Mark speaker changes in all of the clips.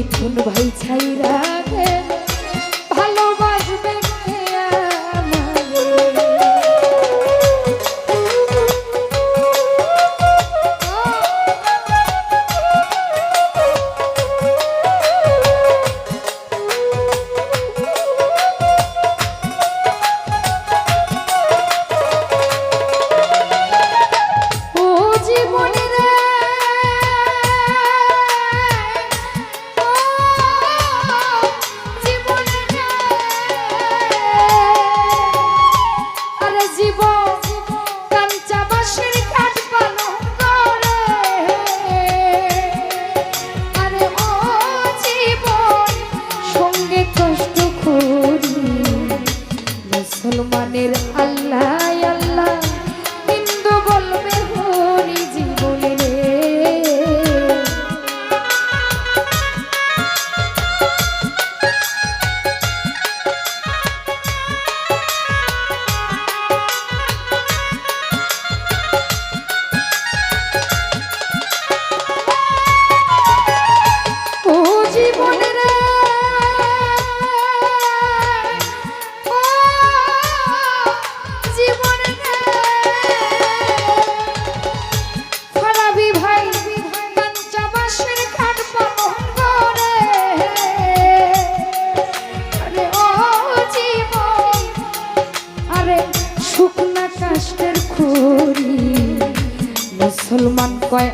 Speaker 1: মিথুন ভাই ছাইরা মুসলমান কয়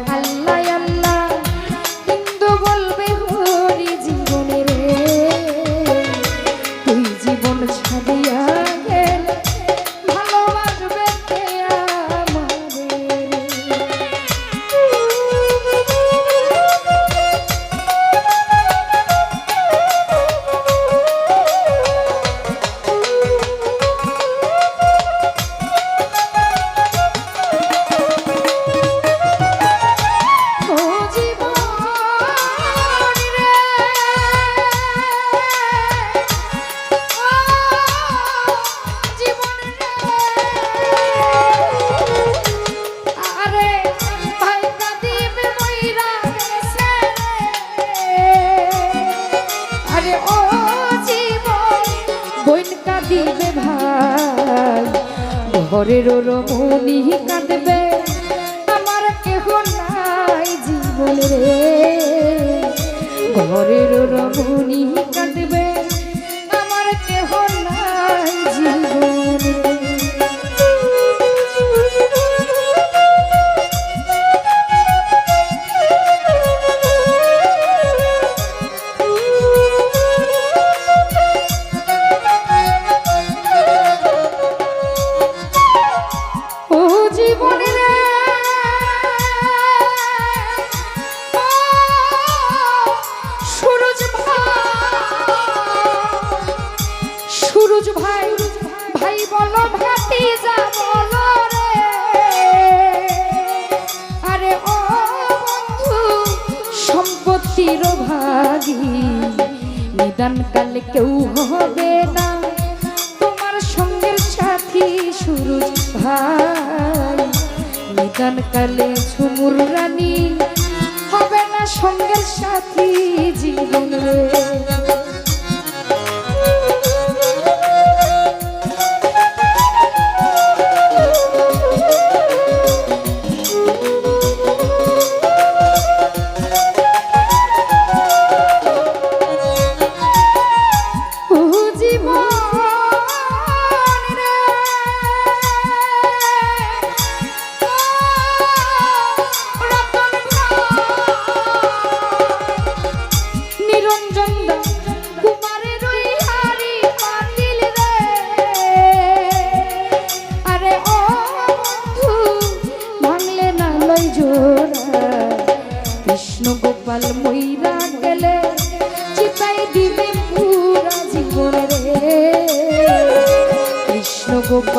Speaker 1: ঘরের রমণী কাঁদবে। আমার কেহ নাই জীবনে ঘরের রমণী ভাই ভাই বলো ভাতি যা বলো রে। আরে ও বন্ধু, সম্পত্তির ভাগী নিদান কাল কেউ হবে না। তোমার সঙ্গে সাথী শুরু ভাই নিদান কালে ঝুমুর রানী, হবে না সঙ্গের সাথী জীবন রে।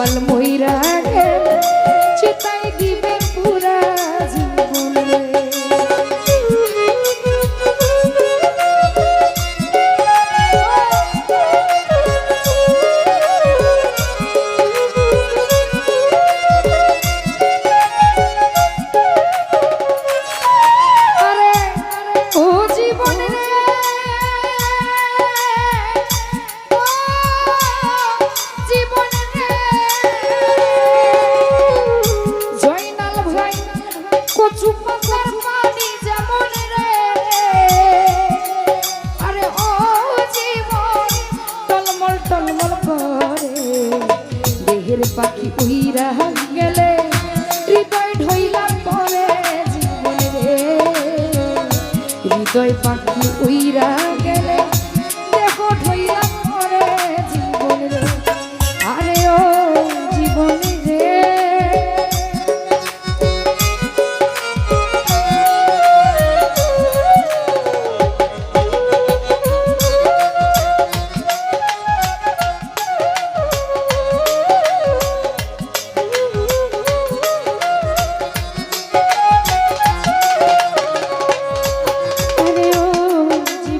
Speaker 1: al muy উইরা গেলে হৃদয় ঢইলা পরে জীবনে। হৃদয় পাখি উইরা